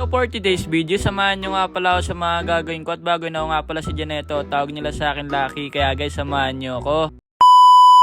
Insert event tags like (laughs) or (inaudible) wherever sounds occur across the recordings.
So 40 days video, samahan nyo nga pala ako sa mga gagawin ko. At bago na ako nga pala si Janeto, tawag nila sa akin Lucky, kaya guys samahan nyo ako.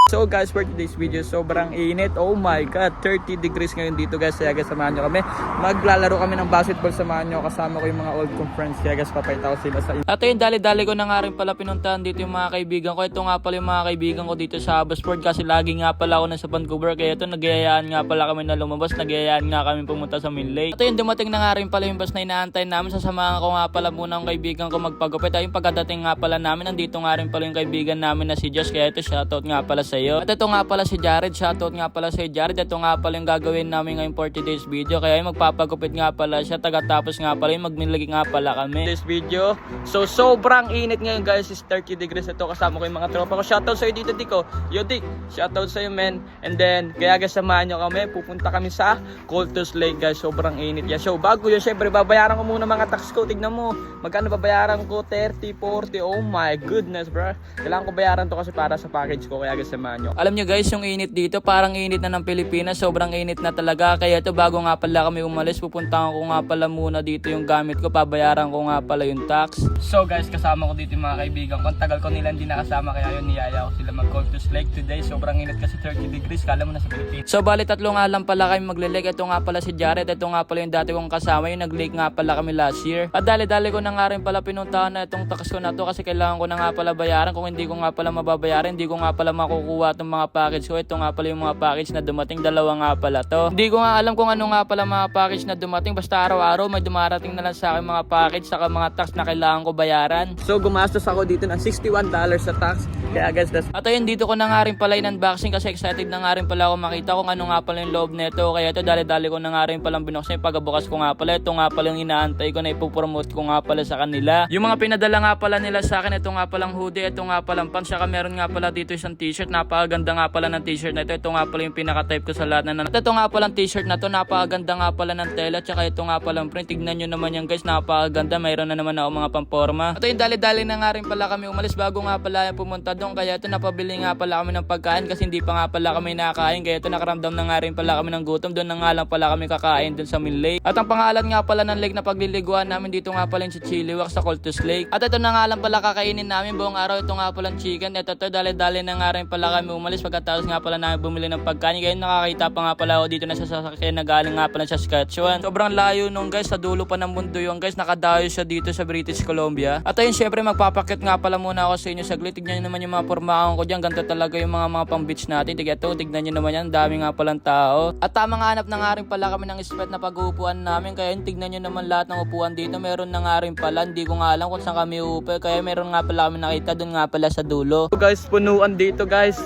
So guys, for today's video, sobrang init. Oh my God, 30 degrees ngayon dito guys. Kaya guys, samahan nyo kami. Maglalaro kami ng basketball, samahan nyo. Kasama ko yung mga old kong friends. Kaya guys, papayta ko sila sa. At ayun, dali-dali ko na nga rin pala pinuntahan dito yung mga kaibigan ko. Ito nga pala yung mga kaibigan ko dito sa Abasport kasi lagi nga pala ako nasa Vancouver. Kaya ito, nagyayaan nga pala kami na lumabas. Nagyayaan nga kami pumunta sa Mill Lake. At ayun, dumating na nga rin pala yung bus na inaantay namin. Sasamahan ko nga pala muna ang kaibigan ko magpagupit. Ayun, pagkadating nga pala namin, nandito nga rin pala yung kaibigan namin na si Josh. Kaya ito, shoutout nga pala sa iyo. At ito nga pala si Jared. Shoutout nga pala si Jared. Ito nga pala yung gagawin namin ngayong 40 days video. Kaya yung magpapagupit nga pala siya. Tagatapos nga pala yung magmilagi nga pala kami. This video. So sobrang init ngayon guys. Is 30 degrees ito. Kasama ko yung mga tropa ko. Shoutout sa'yo dito Diko. Yo Dick. Shoutout sa'yo men. And then kaya guys samahan nyo kami. Pupunta kami sa Coltus Lake guys. Sobrang init yan. So bago yun syempre babayaran ko muna mga tax ko. Tignan mo. Magkano babayaran ko? 30, 40. Oh my goodness bro. Kailangan ko bayaran to kasi para sa package ko. Kaya guys samahan nyo. Alam nyo guys yung init dito. Parang init na ng Pilipinas. Sobrang init na talaga. Kaya ito bago nga pala kami umalis. Pupuntahan ko nga pala muna dito yung gamit ko. Pabayaran ko nga pala yung tax. So guys kasama ko dito yung mga kaibigan ko. Ang tagal ko nila hindi nakasama. Kaya yun niyaya ko sila mag Coltus Lake today. Sobrang init kasi 30 degrees. Kala mo na sa Pilipinas. So bali tatlo nga lang pala kami magle-lake. Ito nga pala si Jared. Ito nga pala yung dati kong kasama. Yung nag-lake nga pala kami last year. At dali-dali ko na nga rin pala pinuntahan na itong tax ko na to kasi kailangan ko na nga pala bayaran. Kung hindi ko nga pala mababayaran, hindi ko nga pala makukuha itong mga package ko. Ito nga pala yung mga package na dumating. Dalawa nga pala to. Hindi ko nga alam kung ano nga pala mga package na dumating. Basta araw-araw may dumarating na lang sa akin mga package saka mga tax na kailangan ko bayaran. So gumastos ako dito ng $61 sa tax. Kaya guys, that's... At ayun, dito ko na nga rin pala in-unboxing kasi excited na nga rin pala ako makita kung ano nga pala yung loob nito. Kaya ito, dali-dali ko na nga rin palang binuksan. Pagkabukas ko nga pala, ito nga pala yung inaantay ko na ipopromote ko nga pala sa kanila. Yung mga pinadala nga pala nila sa akin, ito nga palang hoodie, ito nga palang pants, saka meron nga pala dito isang t-shirt. Napakaganda nga pala ng t-shirt na ito. Ito nga pala yung pinaka-type ko sa lahat na At ito nga palang t-shirt na to, napakaganda nga pala ng tela, tsaka ito nga palang print. Tignan nyo naman yan guys, napakaganda. Mayroon na naman ako mga pamporma. At ayun, dali-dali na nga rin pala kami umalis bago nga pala yung pumunta doon. Kaya ito, napabili nga pala kami ng pagkain kasi hindi pa nga pala kami nakakain. Kaya ito, nakaramdam na nga rin pala kami ng gutom. Doon na nga lang pala kami kakain doon sa Mill Lake. At ang pangalan nga pala ng lake na pagliliguan namin dito nga pala yung sa Chiliwak sa Coltus Lake. At ito na nga lang pala kakainin namin buong araw. Ito nga pala chicken. Ito to, dali-dali na nga rin pala kami umalis pagkatapos nga pala namin bumili ng pagkain. Kaya nakakita pa nga pala ako dito na sa sasakyan na galing nga pala sa Saskatchewan. Sobrang layo nung guys, sa dulo pa ng mundo yung guys. Nakadayo siya dito sa British Columbia. At ayun, syempre magpapakit nga pala muna ako sa inyo saglit. Tignan nyo naman yung mga pormahan ko dyan. Ganito talaga yung mga mga pang beach natin. Tignan to, tignan nyo naman yan. Dami nga palang tao. At tamang hanap na nga rin pala kami ng spot na pag-uupuan namin. Kaya yun, tignan nyo naman lahat ng upuan dito. Meron na nga rin pala. Hindi ko nga alam kung saan kami uupo. Kaya meron nga pala kami nakita doon nga pala sa dulo. So guys, punuan dito guys.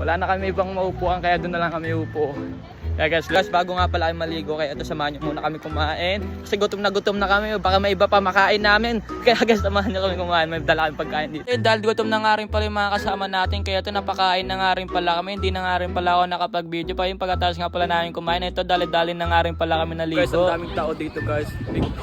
Wala na kami ibang maupuan kaya doon na lang kami upo. Kaya guys, guys, bago nga pala ay maligo, kaya ito samahan nyo muna kami kumain. Kasi gutom na gutom na kami, baka may iba pa makain namin. (laughs) Kaya guys, samahan nyo kami kumain, may dala kami pagkain dito. Eh, dahil gutom na nga rin pala yung mga kasama natin, kaya ito napakain na nga rin pala kami. Hindi na nga rin pala ako nakapag-video pa. Yung pagkatapos nga pala namin kumain, ito dali-dali na nga rin pala kami naligo. Guys, ang daming tao dito guys.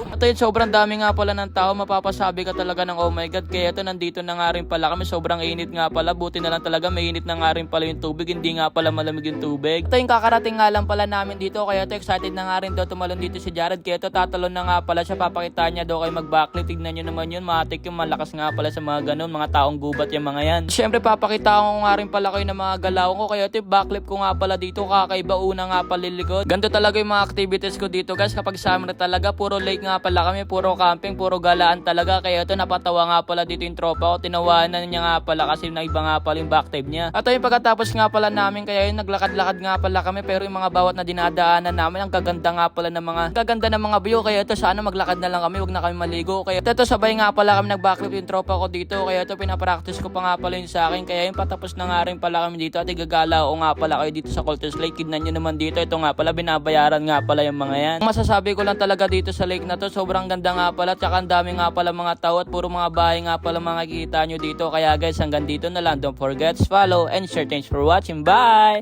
At ayun, sobrang dami nga pala ng tao, mapapasabi ka talaga ng oh my god. Kaya ito, nandito na nga rin pala kami. Sobrang init nga pala, buti na lang talaga, may init na nga rin pala yung tubig. Hindi nga pala malamig yung tubig. Ito yung kakarating nga lang pala namin dito, kaya ito excited na nga rin daw tumalon dito si Jared. Kaya ito tatalon na nga pala siya, papakita niya daw kayo mag-backlit. Tignan nyo naman yun, matik yung malakas nga pala sa mga ganun, mga taong gubat yung mga yan. Siyempre papakita ko nga rin pala kayo ng mga galaw ko, kaya yung backflip ko nga pala dito, kakaiba una nga palilikod. Ganito talaga yung mga activities ko dito guys, kapag summer talaga, puro lake nga pala kami, puro camping, puro galaan talaga. Kaya ito napatawa nga pala dito yung tropa ko, tinawanan niya nga pala kasi na iba nga pala yung backtape niya. At ayun pagkatapos nga pala namin, kaya yun naglakad-lakad nga pala kami, pero yung mga bawat na dinadaanan namin, ang gaganda nga pala ng mga, gaganda ng mga view, kaya ito sana maglakad na lang kami, wag na kami maligo. Kaya ito sabay nga pala kami nag-backflip yung tropa ko dito, kaya ito pinapractice ko pa nga pala yun sa akin, kaya yung patapos na nga rin pala kami dito at igagala ko nga pala kayo dito sa Colters Lake. Kidnan nyo naman dito, ito nga pala, binabayaran nga pala yung mga yan. Masasabi ko lang talaga dito sa lake na to, sobrang ganda nga pala, tsaka ang dami nga pala mga tao at puro mga bahay nga pala mga kita nyo dito. Kaya guys, hanggang dito na lang. Don't forget to follow and share. Thanks for watching. Bye!